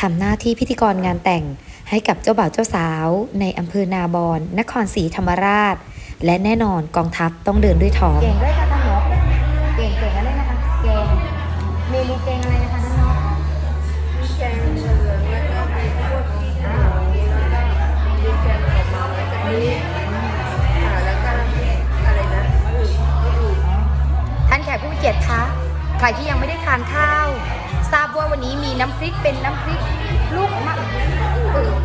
ทำหน้าที่พิธีกรงานแต่งให้กับเจ้าบ่าวเจ้าสาว ในอำเภอนาบอนนครศรีธรรมราช และแน่นอนกองทัพต้องเดินด้วยท้อง เก่งด้วยค่ะท่านนกเก่งเก่งอะไรนะคะ เก่งเมนูเก่งอะไรนะคะท่านนกมีแกงเหลืองแล้วก็มีพวกที่ขาวแล้วก็มีแกงออกมาแล้วก็นี้อ่าแล้วก็อะไรนะท่านแขกผู้มีเกียรติคะ ใครที่ยังไม่ได้ทานข้าว ทราบว่าวันนี้มีน้ำพริกเป็นน้ำพริกลูกมะอึก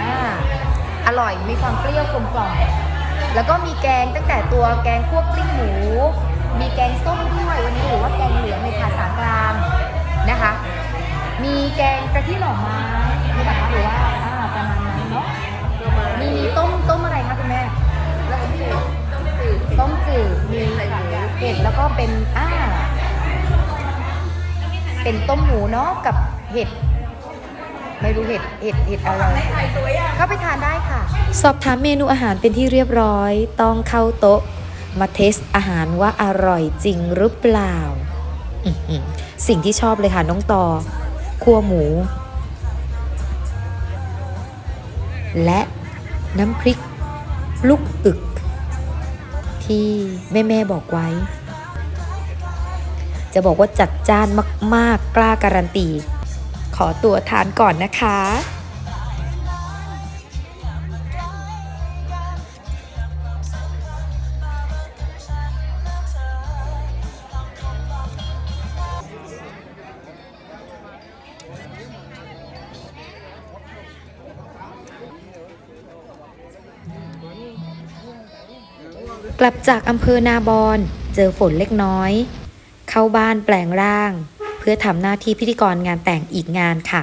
อ่าอร่อยมีความเปรี้ยวกลมกล่อมแล้วก็มีแกงตั้งแต่ตัวแกงคั่วกลิ้งหมู มีแกงส้มด้วยวันนี้หรือว่าแกงเหลืองในภาษากลางนะคะ มีแกงกะทิหน่อไม้ เห็ดแล้วก็เป็นอ่าเป็นต้มหมูเนาะกับเห็ดไม่รู้เห็ดเห็ดเห็ดอะไรเข้าไปทานได้ค่ะ สอบถามเมนูอาหารเป็นที่เรียบร้อย ต้องเข้าโต๊ะ มาเทสอาหารว่าอร่อยจริงหรือเปล่าอื้อหือสิ่งที่ชอบเลยค่ะน้องต่อคั่วหมู และน้ำพริก ลูกอึก ที่แม่ๆบอกไว้ จะบอกว่าจัดจ้านมาก ๆ กล้าการันตี ขอตัวทานก่อนนะคะ กลับจากอำเภอนาบอนเจอฝนเล็กน้อย เข้าบ้านแปลงร่าง เพื่อทำหน้าที่พิธีกรงานแต่งอีกงานค่ะ